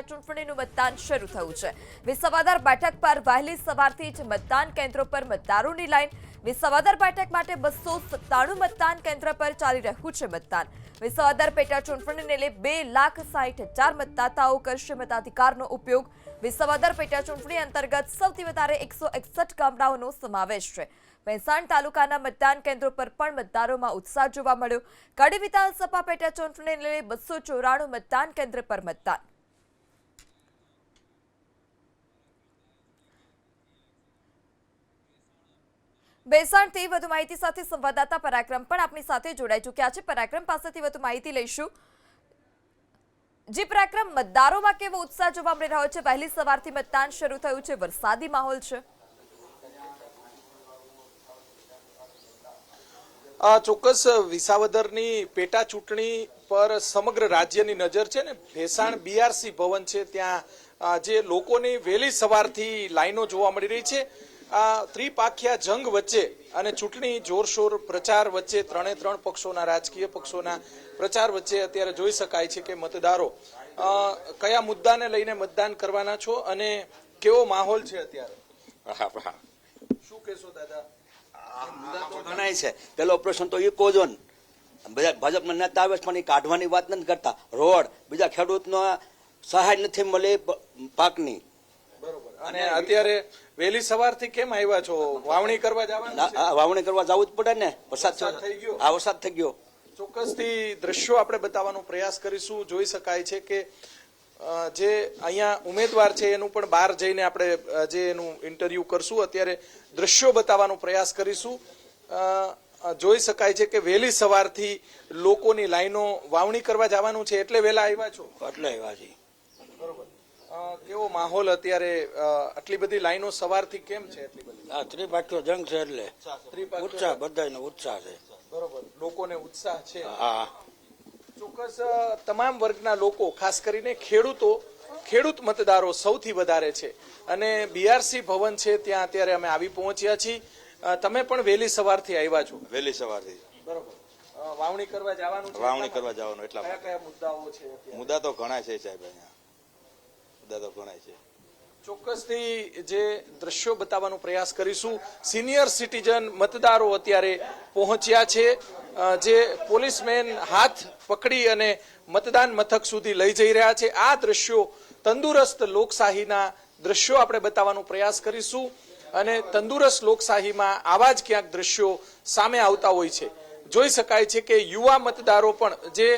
પેટા ચૂંટણીનું મતદાન શરૂ થયું છે. વિસાવદર બેઠક પર વહેલી સવારથી જ મતદાન કેન્દ્રો પર મતદારોની લાઈન વિસાવદર બેઠક માટે બસો સત્તાણું મતદાન કેન્દ્ર પર ચાલી રહ્યું છે મતદાન. વિસાવદર પેટા ચૂંટણીને લઈ બે લાખ સાહીઠ હજાર મતદાતાઓ કરશે મતાધિકારનો ઉપયોગ. વિસાવદર પેટા ચૂંટણી અંતર્ગત સૌથી વધારે એકસો એકસઠ ગામડાઓનો સમાવેશ છે. મહેસાણ તાલુકાના મતદાન કેન્દ્રો પર પણ મતદારોમાં ઉત્સાહ જોવા મળ્યો. કડી વિધાનસભા પેટા ચૂંટણીને લઈ બસો ચોરાણું મતદાન કેન્દ્ર પર મતદાન. બેસાણથી વધુ માહિતી સાથે સંવાદદાતા પરાક્રમ પણ આપની સાથે જોડાઈ ચૂક્યા છે. પરાક્રમ પાસેથી વધુ માહિતી લઈશું. જી પરાક્રમ, મતદારોમાં કેવો ઉત્સાહ જોવા મળી રહ્યો છે? વહેલી સવારથી મતદાન શરૂ થયું છે. વરસાદી માહોલ છે. આ ચોક્કસ વિસાવદરની પેટા ચૂંટણી પર સમગ્ર રાજ્યની નજર છે ને? ભેસાણ બીઆરસી ભવન છે. ત્યાં જે લોકોની વહેલી સવારથી લાઈનો જોવા મળી રહી છે. આ ત્રિપાખ્યા જંગ વચ્ચે અને ચૂંટણી જોરશોર પ્રચાર વચ્ચે ત્રણે ત્રણ પક્ષોના રાજકીય પક્ષોના પ્રચાર વચ્ચે અત્યારે જોઈ શકાય છે કે મતદારો કયા મુદ્દાને લઈને મતદાન કરવાના છો અને કેવો માહોલ છે અત્યારે. શું કહેશો દાદા? ગણાય છે. પેલો ઓપરેશન તો ઇકો ઝોન. બધા ભાજપના નેતા આવે પણ એ કાઢવાની વાત નથી કરતા. રોડ બીજા ખેડૂતનો સહાય નથી મળે પાકની. બરોબર. અને અત્યારે વહેલી સવારથી કેમ આવ્યા છો? વાવણી કરવા જવાના આ વાવણી કરવા જવું જ પડે ને. વરસાદ થઈ ગયો? આ વરસાદ થઈ ગયો. ચોક્કસથી દ્રશ્યો આપણે બતાવવાનો પ્રયાસ કરીશું. જોઈ શકાય છે કે જે અહીંયા ઉમેદવાર છે એનું પણ બહાર જઈને આપણે જે એનું ઇન્ટરવ્યુ કરશું અત્યારે દ્રશ્યો બતાવવાનો પ્રયાસ કરીશું. જોઈ શકાય છે કે વહેલી સવારથી લોકોની લાઈનો વાવણી કરવા જવાનું છે. એટલે વહેલા આવ્યા છો? એટલે આવ્યા છે બરોબર અ, કેવો માહોલ અત્યારે આટલી બધી લાઈનો સવારથી કેમ છે આટલી બધી? આ ત્રિપાઠીઓ જંગ છે એટલે. ઉત્સાહ બધાનો ઉત્સાહ છે. બરોબર. લોકોને ઉત્સાહ છે. હા. ચોક્કસ તમામ વર્ગના લોકો ખાસ કરીને ખેડૂતો ખેડૂત મતદારો સૌથી વધારે છે. અને બીઆરસી ભવન છે ત્યાં અત્યારે અમે આવી પહોંચ્યા છીએ. તમે પણ વહેલી સવારથી આવ્યા છો. વહેલી સવારથી. બરોબર. વાવણી કરવા જવાનું વાવણી કરવા જવાનું એટલા કયા કયા મુદ્દાઓ છે મુદ્દા તો ઘણા છે સાહેબ અહીંયા. મુદ્દા ગણાય છે. ચોક્કસથી જે દ્રશ્યો બતાવવાનો પ્રયાસ કરીશું. સિનિયર સિટીઝન મતદારો અત્યારે પહોંચ્યા છે. જે પોલીસમેન હાથ પકડી અને મતદાન મથક સુધી લઈ જઈ રહ્યા છે. આ દ્રશ્યો તંદુરસ્ત લોકશાહીના દ્રશ્યો આપણે બતાવવાનો પ્રયાસ કરીશું. અને તંદુરસ્ત લોકશાહીમાં આવા જ ક્યાંક દ્રશ્યો સામે આવતા હોય છે. જોઈ શકાય છે કે યુવા મતદારો પણ જે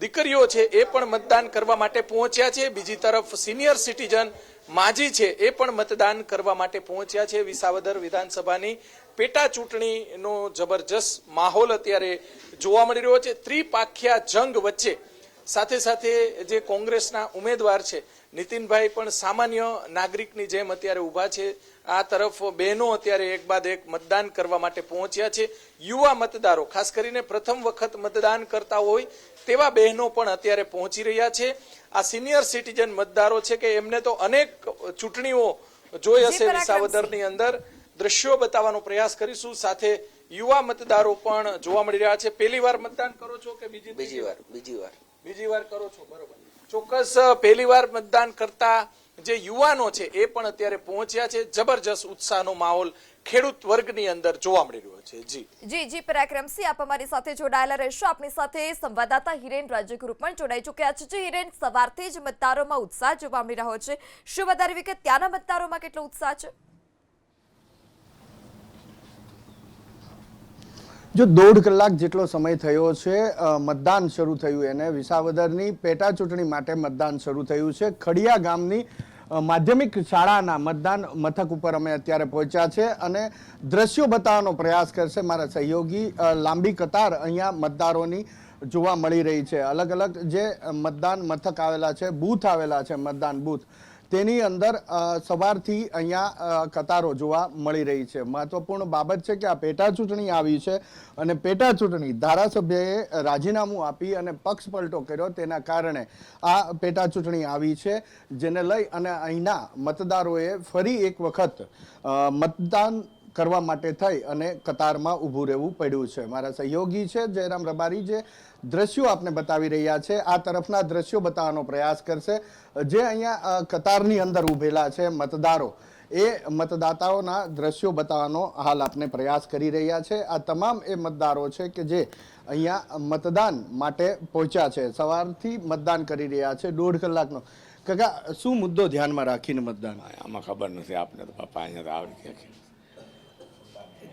દીકરીઓ છે એ પણ મતદાન કરવા માટે પહોંચ્યા છે. બીજી તરફ સિનિયર સિટીઝન માજી છે એ પણ મતદાન કરવા માટે પહોંચ્યા છે. વિસાવદર વિધાનસભાની પેટા ચૂંટણીનો જબરજસ્ત માહોલ અત્યારે જોવા મળી રહ્યો છે. ત્રિપાખ્યા જંગ વચ્ચે સાથે સાથે જે કોંગ્રેસના ઉમેદવાર છે નીતિનભાઈ પણ સામાન્ય નાગરિકની જેમ અત્યારે ઊભા છે. આ તરફ બહેનો અત્યારે એક બાદ એક મતદાન કરવા માટે પહોંચ્યા છે. યુવા મતદારો ખાસ કરીને પ્રથમ વખત મતદાન કરતા હોય તેવા બહેનો પણ અત્યારે પહોંચી રહ્યા છે. આ સિનિયર સિટીઝન મતદારો છે કે એમને તો અનેક ચૂંટણીઓ જોઈ હશે. વિસાવદરની અંદર. દ્રશ્યો બતાવવાનો પ્રયાસ કરીશું. સાથે યુવા મતદારો પણ જોવા મળી રહ્યા છે. પહેલી વાર મતદાન કરો છો કે બીજી બીજી વાર બીજી વાર. બીજી વાર કરો છો બરોબર. ચોક્કસ પહેલીવાર પહેલી વાર મતદાન કરતા જે યુવાનો છે એ પણ અત્યારે પહોંચ્યા છે. જબરજસ્ત ઉત્સાહનો માહોલ ખેડૂત વર્ગની અંદર જોવા મળી રહ્યો છે. જી. જી જી પરાક્રમસિંહ આપ અમારી સાથે જોડાયેલા રહેશો. આપની સાથે સંવાદદાતા હિરેન રાજગુરુ પણ જોડાઈ ચૂક્યા છે. જે, હિરેન, સવારથી જ મતદારોમાં ઉત્સાહ જોવા મળી રહ્યો છે. શું વધારે વિગત ત્યાંના મતદારોમાં કેટલો ઉત્સાહ છે? જો દોઢ કલાક જેટલો સમય થયો છે મતદાન શરૂ થયું એને. વિસાવદરની પેટા ચૂંટણી માટે મતદાન શરૂ થયું છે. ખડિયા ગામની માધ્યમિક શાળાના મતદાન મથક ઉપર અમે અત્યારે પહોંચ્યા છે અને દ્રશ્યો બતાવવાનો પ્રયાસ કરશે મારા સહયોગી. લાંબી કતાર અહીંયા મતદારોની જોવા મળી રહી છે. અલગ અલગ જે મતદાન મથક આવેલા છે, બૂથ આવેલા છે, મતદાન બૂથ તેની અંદર સવારથી અહીંયા કતારો જોવા મળી રહી છે. મહત્વપૂર્ણ બાબત છે કે આ પેટા ચૂંટણી આવી છે અને પેટા ચૂંટણી ધારાસભ્યએ રાજીનામું આપી અને પક્ષ પલટો કર્યો તેના કારણે આ પેટા ચૂંટણી આવી છે, જેને લઈ અને અહીંના મતદારોએ ફરી એક વખત મતદાન કરવા માટે થઈ અને કતારમાં ઊભું રહેવું પડ્યું છે. મારા સહયોગી છે, જયરામ રબારી જે દ્રશ્યો આપને બતાવી રહ્યા છે. આ તરફના દ્રશ્યો બતાવવાનો પ્રયાસ કરશે. જે અહીંયા કતારની અંદર ઉભેલા છે મતદારો, એ મતદાતાઓના દ્રશ્યો બતાવવાનો હાલ આપને પ્રયાસ કરી રહ્યા છે. આ તમામ એ મતદારો છે કે જે અહીંયા મતદાન માટે પહોંચ્યા છે. સવારથી મતદાન કરી રહ્યા છે, દોઢ કલાકનો. કાકા, શું મુદ્દો ધ્યાનમાં રાખીને મતદાન? આમાં ખબર નથી. આપને તો પપ્પા અહીંયા આવડી કે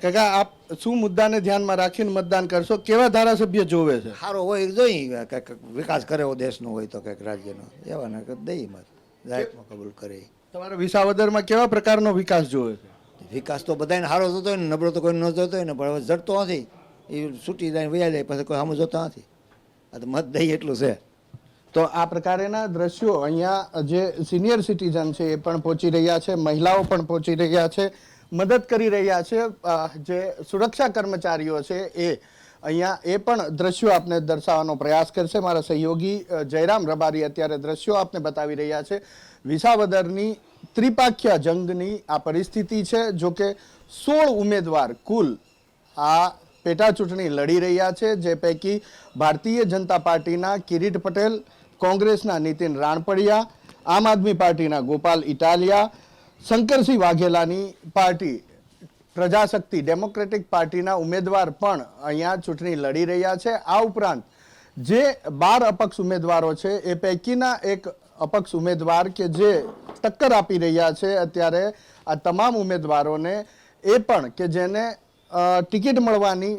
કાકા આપ શું મુદ્દાને ધ્યાનમાં રાખીને મતદાન કરશો? કેવા ધારાસભ્ય જોવે છે? સારો હોય જોઈ કંઈક વિકાસ કરે એવો દેશનો હોય તો કંઈક રાજ્યનો. એવા ને દઈ મત. જાહેરમાં કબૂલ કરે. તમારા વિસાવદરમાં કેવા પ્રકારનો વિકાસ જોવે છે? વિકાસ તો બધાને સારો જોતો હોય ને નબળો તો કોઈ ન જોતો હોય ને પણ હવે જડતો નથી. એ છૂટી જાય વયા જાય પછી કોઈ સામે જોતા નથી. આ તો મત દઈ એટલું છે. તો આ પ્રકારેના દ્રશ્યો અહીંયા જે સિનિયર સિટીઝન છે એ પણ પહોંચી રહ્યા છે મહિલાઓ પણ પહોંચી રહ્યા છે. મદદ કરી રહ્યા છે જે સુરક્ષા કર્મચારીઓ છે એ. અહીંયા એ પણ દ્રશ્યો આપને દર્શાવવાનો પ્રયાસ કરશે. મારા સહયોગી જયરામ રબારી અત્યારે દ્રશ્યો આપને બતાવી રહ્યા છે. વિસાવદરની ત્રિપાખ્યા જંગની આ પરિસ્થિતિ છે, જો કે સોળ ઉમેદવાર કુલ આ પેટા ચૂંટણી લડી રહ્યા છે. જે પૈકી ભારતીય જનતા પાર્ટીના કિરીટ પટેલ, કોંગ્રેસના નીતિન રાણપડિયા, આમ આદમી પાર્ટીના ગોપાલ ઇટાલિયા શંકરસિંહ વાઘેલાની પાર્ટી, પ્રજાશક્તિ ડેમોક્રેટિક પાર્ટીના ઉમેદવાર પણ અહીંયા ચૂંટણી લડી રહ્યા છે. આ ઉપરાંત જે બાર અપક્ષ ઉમેદવારો છે, એ પૈકીના એક અપક્ષ ઉમેદવાર કે જે ટક્કર આપી રહ્યા છે અત્યારે આ તમામ ઉમેદવારોને, એ પણ કે જેને ટિકિટ મળવાની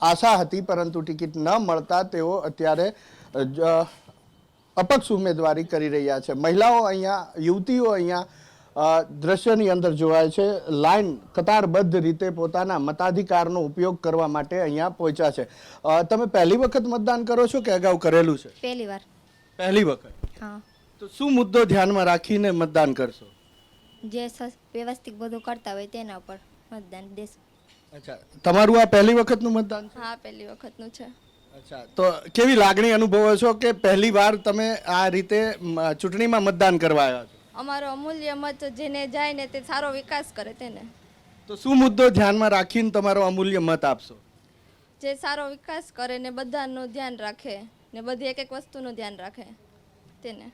આશા હતી, પરંતુ ટિકિટ ન મળતા તેઓ અત્યારે અપક્ષ ઉમેદવારી કરી રહ્યા છે. મહિલાઓ અહીંયા, યુવતીઓ અહીંયા દ્રશ્યની અંદર જોવાય છે લાઈન કતારબદ્ધ રીતે પોતાના મતાધિકારનો ઉપયોગ કરવા માટે અહીંયા પહોંચ્યા છે. તમે પહેલી વખત મતદાન કરો છો કે અગાઉ કરેલું છે? પહેલી વાર. પહેલી વખત? હા. તો શું મુદ્દો ધ્યાનમાં રાખીને મતદાન કરશો? જે વ્યવસ્થિત બધું કરતા હોય તેના ઉપર મતદાન દેશું. અચ્છા. તમારું આ પહેલી વખતનું મતદાન છે? હા પહેલી વખતનું છે. અચ્છા. તો કેવી લાગણી અનુભવો છો કે પહેલી વાર તમે આ રીતે ચૂંટણીમાં મતદાન કરવા આવ્યા છો? અમારો અમૂલ્ય મત જેને જાય ને તે સારો વિકાસ કરે તેને. તો શું મુદ્દો ધ્યાનમાં રાખીને તમારો અમૂલ્ય મત આપશો? જે સારો વિકાસ કરે ને બધાનું ધ્યાન રાખે ને બધી એક એક વસ્તુનું ધ્યાન રાખે તેને.